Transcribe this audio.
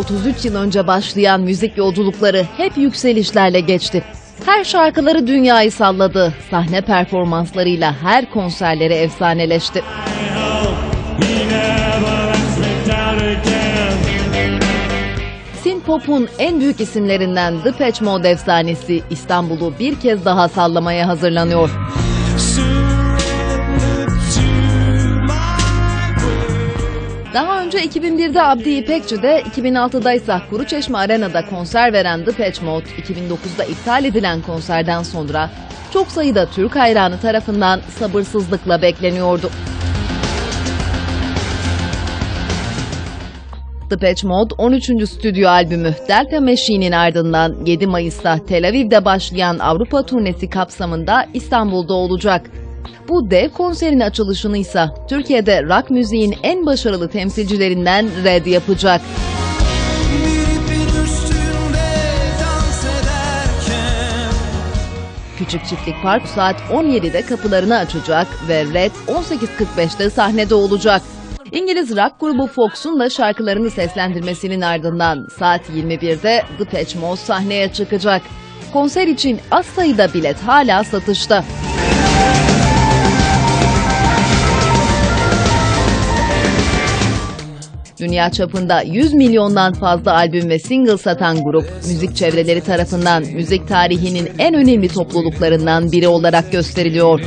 33 yıl önce başlayan müzik yolculukları hep yükselişlerle geçti. Her şarkıları dünyayı salladı. Sahne performanslarıyla her konserleri efsaneleşti. Synthpop'un en büyük isimlerinden The Patch Mode efsanesi İstanbul'u bir kez daha sallamaya hazırlanıyor. Daha önce 2001'de Abdi İpekçi'de, 2006'da ise Kuruçeşme Arena'da konser veren The Patch Mode, 2009'da iptal edilen konserden sonra çok sayıda Türk hayranı tarafından sabırsızlıkla bekleniyordu. The Patch Mode 13. stüdyo albümü Delta Machine'in ardından 7 Mayıs'ta Tel Aviv'de başlayan Avrupa turnesi kapsamında İstanbul'da olacak. Bu dev konserin açılışını ise Türkiye'de rock müziğin en başarılı temsilcilerinden Red yapacak. Küçük Çiftlik Park saat 17'de kapılarını açacak ve Red 18.45'te sahnede olacak. İngiliz rock grubu Fox'un da şarkılarını seslendirmesinin ardından saat 21'de The Patch Mode sahneye çıkacak. Konser için az sayıda bilet hala satışta. Dünya çapında 100 milyondan fazla albüm ve single satan grup, müzik çevreleri tarafından müzik tarihinin en önemli topluluklarından biri olarak gösteriliyor.